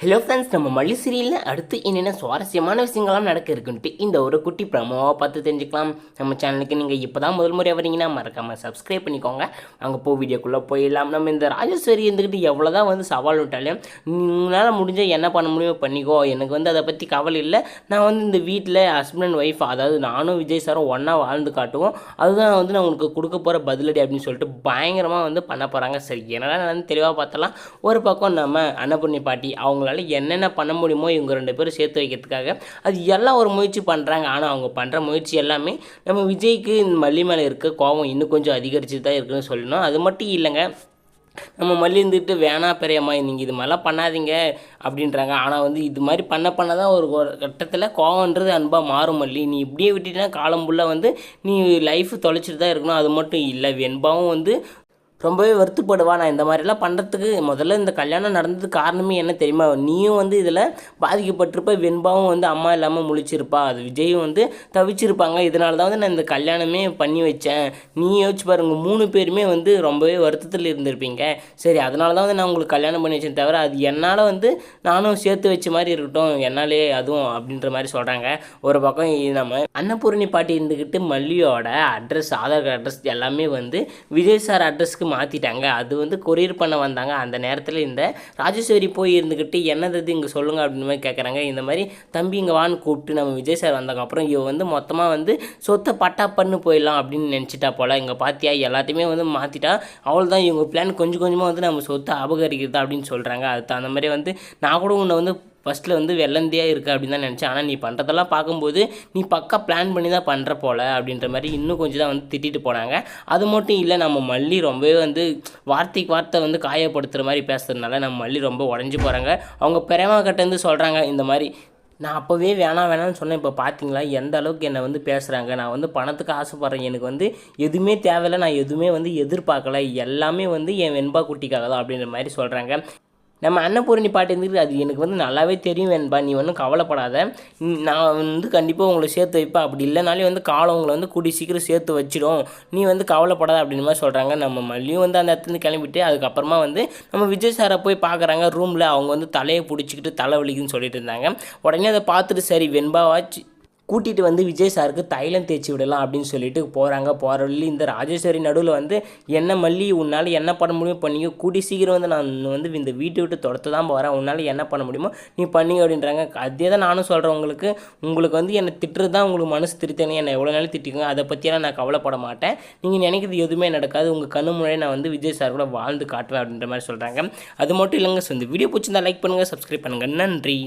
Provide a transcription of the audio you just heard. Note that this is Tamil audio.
ஹலோ ஃப்ரெண்ட்ஸ் நம்ம மல்லி சீரியலில் அடுத்து என்னென்ன சுவாரஸ்யமான விஷயங்கள்லாம் நடக்க இருக்குன்ட்டு இந்த ஒரு குட்டி ப்ரமோவாக பார்த்து தெரிஞ்சுக்கலாம். நம்ம சேனலுக்கு நீங்கள் இப்போ தான் முதல் முறை வரீங்கன்னா மறக்காமல் சப்ஸ்கிரைப் பண்ணிக்கோங்க. அங்கே போ வீடியோக்குள்ளே போயிடலாம். நம்ம இந்த ராஜேஸ்வரி இருந்துக்கிட்டு எவ்வளோ தான் வந்து சவால் விட்டாலும் உங்களால் முடிஞ்சால் என்ன பண்ண முடியுமோ பண்ணிக்கோ. எனக்கு வந்து அதை பற்றி கவலை இல்லை. நான் வந்து இந்த வீட்டில் ஹஸ்பண்ட் அண்ட் ஒய்ஃப் அதாவது நானும் விஜய் சாரும் ஒன்றா வாழ்ந்து காட்டுவோம். அதுதான் வந்து நான் உங்களுக்கு கொடுக்க போகிற பதிலடி அப்படின்னு சொல்லிட்டு பயங்கரமாக வந்து பண்ண போகிறாங்க சரி என்னடா நான் தெளிவாக பார்த்தலாம் ஒரு பக்கம் நம்ம அன்னபூர்ணி பாட்டி அவங்க அவங்களால என்னென்ன பண்ண முடியுமோ இவங்க ரெண்டு பேரும் சேர்த்து வைக்கிறதுக்காக அது எல்லாம் ஒரு முயற்சி பண்ணுறாங்க ஆனால் அவங்க பண்ணுற முயற்சி எல்லாமே நம்ம விஜய்க்கு இந்த மல்லி மேலே இருக்க கோபம் இன்னும் கொஞ்சம் அதிகரித்து தான் இருக்குன்னு சொல்லணும். அது மட்டும் இல்லைங்க. நம்ம மல்லி இருந்துட்டு வேணா பெரியம்மா நீங்கள் இது மாதிரிலாம் பண்ணாதீங்க அப்படின்றாங்க. ஆனால் வந்து இது மாதிரி பண்ண பண்ண தான் ஒரு கட்டத்தில் கோவன்றது அன்பாக மாறும் மல்லி. நீ இப்படியே விட்டுட்டீங்கன்னா காலம் ஃபுல்லாக வந்து நீ லைஃப் தொலைச்சிட்டு தான் இருக்கணும். அது மட்டும் இல்லை. வெண்பாவும் வந்து ரொம்பவே வருத்தப்படுவா நான் இந்த மாதிரிலாம் பண்ணுறதுக்கு முதல்ல இந்த கல்யாணம் நடந்தது காரணமே என்ன தெரியுமா? நீயும் வந்து இதில் பாதிக்கப்பட்டிருப்ப வெண்பாவும் வந்து அம்மா இல்லாமல் முழிச்சிருப்பா. அது விஜயும் வந்து தவிச்சிருப்பாங்க. இதனால தான் வந்து நான் இந்த கல்யாணமே பண்ணி வச்சேன். நீ யோசிச்சு பாருங்கள் மூணு பேருமே வந்து ரொம்பவே வருத்தத்தில் இருந்திருப்பீங்க. சரி அதனால தான் வந்து நான் உங்களுக்கு கல்யாணம் பண்ணி வச்சேன் தவிர அது என்னால் வந்து நானும் சேர்த்து வச்ச மாதிரி இருக்கட்டும். என்னாலே அதுவும் அப்படின்ற மாதிரி சொல்கிறாங்க ஒரு பக்கம் நம்ம அன்னபூரணி பாட்டி இருந்துக்கிட்டு மல்லியோட அட்ரஸ் ஆதார் கார்டு அட்ரஸ் எல்லாமே வந்து விஜய் சார் அட்ரஸ்க்கு மாற்றிட்டாங்க அது வந்து கொரியர் பண்ண வந்தாங்க. அந்த நேரத்தில் இந்த ராஜேஸ்வரி போய் இருந்துக்கிட்டு என்னது இது? இங்கே சொல்லுங்கள் அப்படின்னு மாதிரி கேட்குறாங்க இந்த மாதிரி தம்பி இங்கே வான்னு கூப்பிட்டு நம்ம விஜய் சார் வந்தாங்க அப்புறம் இவ வந்து மொத்தமாக வந்து சொத்தை பட்டா பண்ணு போயிடலாம் அப்படின்னு நினச்சிட்டா போல். இங்கே பார்த்தியா எல்லாத்தையுமே வந்து மாற்றிட்டா அவள் தான் இவங்க பிளான் கொஞ்சம் கொஞ்சமாக வந்து நம்ம சொத்தை அபகரிக்கிறது அப்படின்னு சொல்கிறாங்க அது அந்த மாதிரி வந்து நான் கூட உன்னை வந்து ஃபஸ்ட்டில் வந்து வெள்ளந்தியாக இருக்குது அப்படின்னு தான் நினச்சேன். ஆனால் நீ பண்ணுறதெல்லாம் பார்க்கும்போது நீ பக்கா பிளான் பண்ணி தான் பண்ணுற போல அப்படின்ற மாதிரி இன்னும் கொஞ்சம் தான் வந்து திட்டிட்டு போனாங்க. அது மட்டும் இல்லை நம்ம மல்லி ரொம்பவே வந்து வார்த்தைக்கு வார்த்தை வந்து காயப்படுத்துகிற மாதிரி பேசுறதுனால நம்ம மல்லி ரொம்ப உடஞ்சி போகிறாங்க அவங்க பிரேமா கிட்டேருந்து சொல்கிறாங்க இந்த மாதிரி நான் அப்போவே வேணாம் வேணாம்னு சொன்னேன். இப்போ பார்த்தீங்களா எந்த அளவுக்கு என்னை வந்து பேசுகிறாங்க நான் வந்து பணத்துக்கு ஆசைப்பட்றேன். எனக்கு வந்து எதுவுமே தேவையில்லை. நான் எதுவுமே வந்து எதிர்பார்க்கல. எல்லாமே வந்து என் வெண்பா குட்டிக்காக தான் அப்படின்ற மாதிரி சொல்கிறாங்க நம்ம அன்னபூரணி பாட்டு இருந்துட்டு அது எனக்கு வந்து நல்லாவே தெரியும் வேண்பா. நீ ஒன்றும் கவலைப்படாத. நான் வந்து கண்டிப்பாக உங்களை சேர்த்து வைப்பேன். அப்படி இல்லைனாலே வந்து காலம் உங்களை வந்து கூடி சீக்கிரம் சேர்த்து வச்சிடும். நீ வந்து கவலைப்படாத அப்படின்னு மாதிரி சொல்கிறாங்க நம்ம மல்லியும் வந்து அந்த இடத்துலேருந்து கிளம்பிட்டு அதுக்கப்புறமா வந்து நம்ம விஜய் சாரை போய் பார்க்குறாங்க ரூமில் அவங்க வந்து தலையை பிடிச்சிக்கிட்டு தலை வலிக்குன்னு சொல்லிட்டு இருந்தாங்க. உடனே அதை பார்த்துட்டு சரி வெண்பாவாச்சு கூட்டிகிட்டு வந்து விஜய் சாருக்கு தைலம் தேய்ச்சி விடலாம் அப்படின்னு சொல்லிட்டு போகிறாங்க போகிற வழி இந்த ராஜேஸ்வரி நடுவில் வந்து என்ன மல்லி உன்னால் என்ன பண்ண முடியுமோ பண்ணிக்கோ கூடி சீக்கிரம் வந்து நான் வந்து இந்த வீட்டை விட்டு தொடத்து தான் போகிறேன் உன்னால் என்ன பண்ண முடியுமோ நீ பண்ணிக்க அப்படின்றாங்க. அதே தான் நானும் சொல்கிறேன் உங்களுக்கு. உங்களுக்கு வந்து என்னை திட்டுறது தான் உங்களுக்கு மனசு திருத்தணும். என்னை எவ்வளோ நாளும் திட்டிக்கோங்க. அதை பற்றியெல்லாம் நான் கவலைப்பட மாட்டேன். நீங்கள் நினைக்கிறது எதுவுமே நடக்காது. உங்கள் கண்ணு முன்னாடி நான் வந்து விஜய் சார் கூட வாழ்ந்து காட்டுவேன் அப்படின்ற மாதிரி சொல்கிறாங்க அது மட்டும் இல்லைங்க. ஸோ இந்த வீடியோ பிடிச்சிருந்தா லைக் பண்ணுங்கள் சப்ஸ்கிரைப் பண்ணுங்கள் நன்றி.